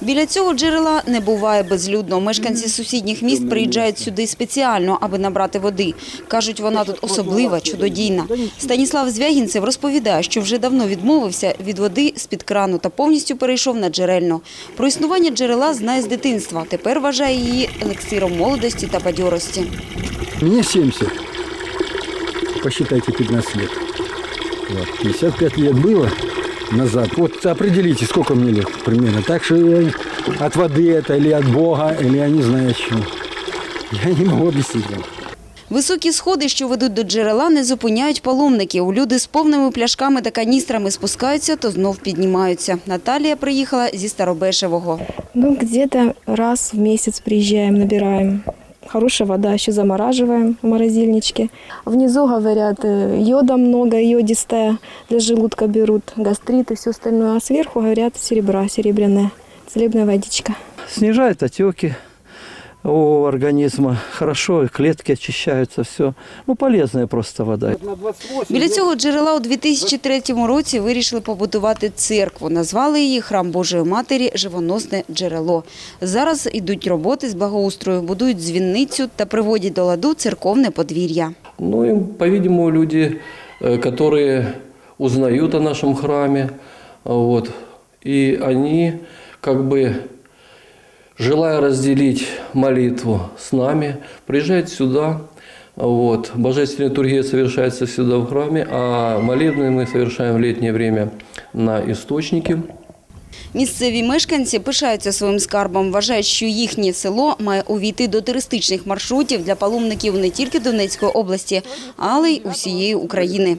Біля цього джерела не буває безлюдно. Мешканці сусідніх міст приїжджають сюди спеціально, аби набрати води. Кажуть, вона тут особлива, чудодійна. Станіслав Звягінцев розповідає, що вже давно відмовився від води з-під крану та повністю перейшов на джерельну. Про існування джерела знає з дитинства. Тепер вважає її елексиром молодості та бадьорості. Мне 70. Посчитайте 15 лет. Вот. 55 лет было назад. Вот определите, сколько мне лет примерно. Так что я от воды это или от Бога, или я не знаю от чего. Я не могу объяснить вам. Високі сходи, що ведуть до джерела, не зупиняють паломників. Люди з повними пляшками та каністрами спускаються, то знов піднімаються. Наталія приїхала зі Старобешевого. Ну, где-то раз в месяц приезжаем, набираем. Хорошая вода, еще замораживаем в морозильничке. Внизу, говорят, э, йода много, йодистая, для желудка берут, гастрит и все остальное. А сверху, говорят, серебра, серебряная, целебная водичка. снижает отеки у организма. Хорошо, и клетки очищаются, все. Ну, полезная просто вода. Біля цього джерела у 2003 році вирішили побудувати церкву. Назвали її Храм Божої Матері Живоносне джерело. Зараз ідуть роботи з благоустрою, будують дзвінницю та приводять до ладу церковне подвір'я. Ну, и, по-видимому, люди, э, которые узнают о нашем храме, вот, и они, как бы, желая разделить молитву с нами, приезжают сюда, вот, божественная литургия совершается всегда в храме, а молебны мы совершаем в летнее время на источнике. Місцеві мешканці пишаються своїм скарбом. Вважають, що їхнє село має увійти до туристичних маршрутів для паломників не тільки Донецької області, але й усієї України.